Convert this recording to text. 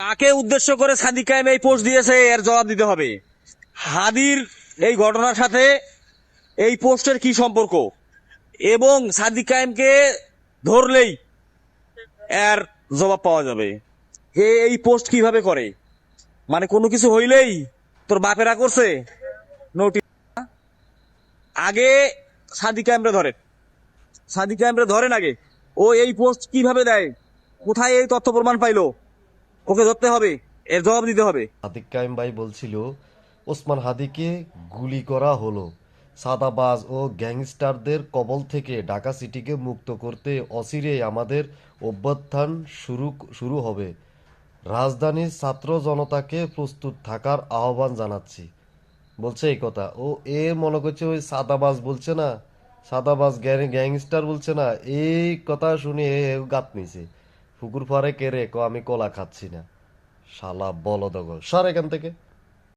কাকে উদ্দেশ্য করে সাদিক কায়েম এই পোস্ট দিয়েছে এর জবাব দিতে হবে। হাদির এই ঘটনার সাথে এই পোস্টের কি সম্পর্ক? এবং সাদিক কায়েমকে ধরলেই এর জবাব পাওয়া যাবে। এ এই পোস্ট কীভাবে করে? মানে কোনো কিছু হইলেই তোর বাপেরা করছে? আগে সাদিক কায়েমরে ধরে। সাদিক কায়েমরে ধরেন আগে। ও এই পোস্ট কীভাবে দেয়? কোথায় এই তথ্য প্রমাণ পাইলো? ওকে ধরতে হবে, এর জবাব দিতে হবে। হাদিক কাইম ভাই বলছিল, ওসমান হাদিকে গুলি করা হলো। সাদাবাজ ও গ্যাংস্টারদের কবল থেকে ঢাকা সিটিকে মুক্ত করতে অচিরে আমাদের অভ্যুত্থান শুরু শুরু হবে। রাজধানীর ছাত্র জনতাকে প্রস্তুত থাকার আহ্বান জানাচ্ছি। বলছে এই কথা। ও এ মনে করছে ওই সাদাবাজ বলছে না? সাদাবাজ গ্যাং- গ্যাংস্টার বলছে না? এই কথা শুনে গাত নিছে পুকুর পাড়ে রে? ক আমি কলা খাচ্ছি না। শালা বলদগল সর এখান থেকে।